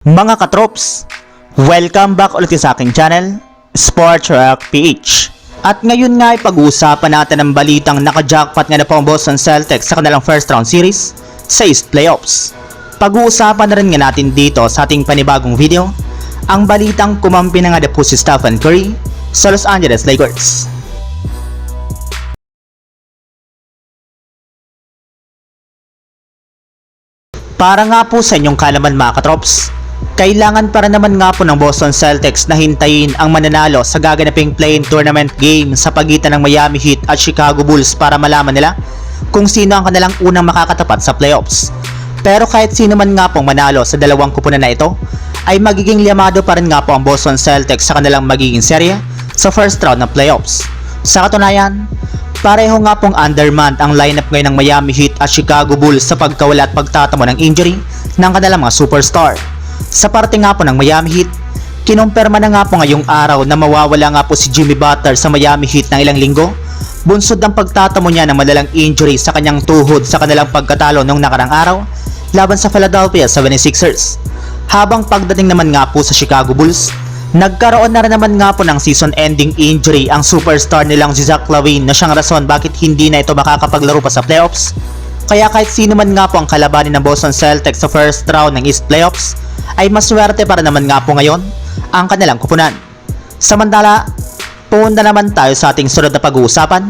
Mga katrops, welcome back ulit sa aking channel, Sports Rock PH. At ngayon nga ay pag-uusapan natin ang balitang naka-jackpot nga na po ang Boston Celtics sa kanilang first round series sa East Playoffs. Pag-uusapan na rin nga natin dito sa ating panibagong video, ang balitang kumampi na nga na po si Stephen Curry sa Los Angeles Lakers. Para nga po sa inyong kalaman mga katrops, kailangan para naman nga po ng Boston Celtics na hintayin ang mananalo sa gaganaping play-in tournament game sa pagitan ng Miami Heat at Chicago Bulls para malaman nila kung sino ang kanilang unang makakatapat sa playoffs. Pero kahit sino man nga pong manalo sa dalawang kupunan na ito, ay magiging liyamado pa rin nga po ang Boston Celtics sa kanilang magiging serye sa first round ng playoffs. Sa katunayan, pareho nga pong undermanned ang lineup ngayon ng Miami Heat at Chicago Bulls sa pagkawala at pagtatamo ng injury ng kanilang mga superstar. Sa parte nga po ng Miami Heat, kinumpirma na nga po ngayong araw na mawawala nga po si Jimmy Butler sa Miami Heat ng ilang linggo. Bunsod ng pagtatamo niya ng madalang injury sa kanyang tuhod sa kanilang pagkatalo noong nakarang araw laban sa Philadelphia 76ers. Habang pagdating naman nga po sa Chicago Bulls, nagkaroon na rin naman nga po ng season-ending injury ang superstar nilang si Zach Lavine na siyang rason bakit hindi na ito makakapaglaro pa sa playoffs. Kaya kahit sino man nga po ang kalabanin ng Boston Celtics sa first round ng East Playoffs, ay maswerte para naman nga po ngayon ang kanilang kupunan. Samantala, punta naman tayo sa ating sunod na pag-uusapan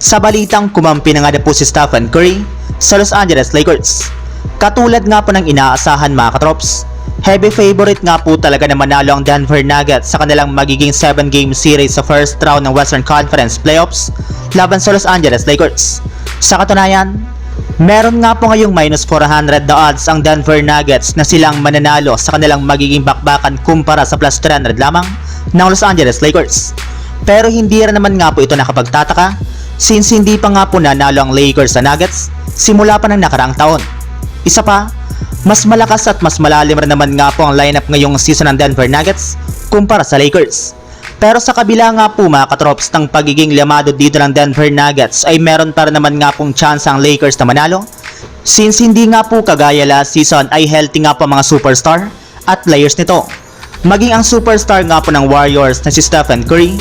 sa balitang kumampi na nga na po si Stephen Curry sa Los Angeles Lakers. Katulad nga po ng inaasahan mga katrops, heavy favorite nga po talaga na manalo ang Denver Nuggets sa kanilang magiging 7-game series sa first round ng Western Conference Playoffs laban sa Los Angeles Lakers. Sa katunayan, meron nga po ngayong minus 400 na odds ang Denver Nuggets na silang mananalo sa kanilang magiging bakbakan kumpara sa plus 300 lamang ng Los Angeles Lakers. Pero hindi rin naman nga po ito nakapagtataka since hindi pa nga po nanalo ang Lakers sa Nuggets simula pa ng nakaraang taon. Isa pa, mas malakas at mas malalim rin naman nga po ang lineup ngayong season ng Denver Nuggets kumpara sa Lakers. Pero sa kabila nga po mga katrops ng pagiging lamado dito ng Denver Nuggets ay meron pa rin naman nga pong chance ang Lakers na manalo. Since hindi nga po kagaya last season ay healthy nga po mga superstar at players nito. Maging ang superstar nga po ng Warriors na si Stephen Curry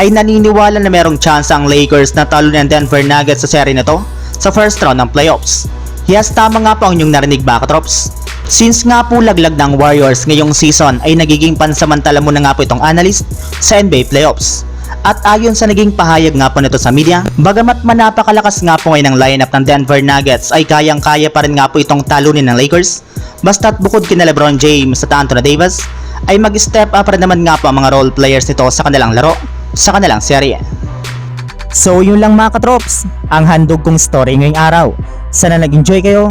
ay naniniwala na merong chance ang Lakers na talo ng Denver Nuggets sa serye na to sa first round ng playoffs. Yes, tama nga po ang inyong narinig ba, Katrops? Since nga po laglag ng Warriors ngayong season ay nagiging pansamantala muna nga po itong analyst sa NBA playoffs. At ayon sa naging pahayag nga po nito sa media, bagamat manapakalakas nga po ngayon ang lineup ng Denver Nuggets ay kayang-kaya pa rin nga po itong talunin ng Lakers. Basta't bukod kina LeBron James at Anthony Davis, ay mag-step up rin naman nga po ang mga role players nito sa kanilang laro, sa kanilang serye. So yun lang mga katrops, ang handog kong story ngayong araw. Sana nag-enjoy kayo,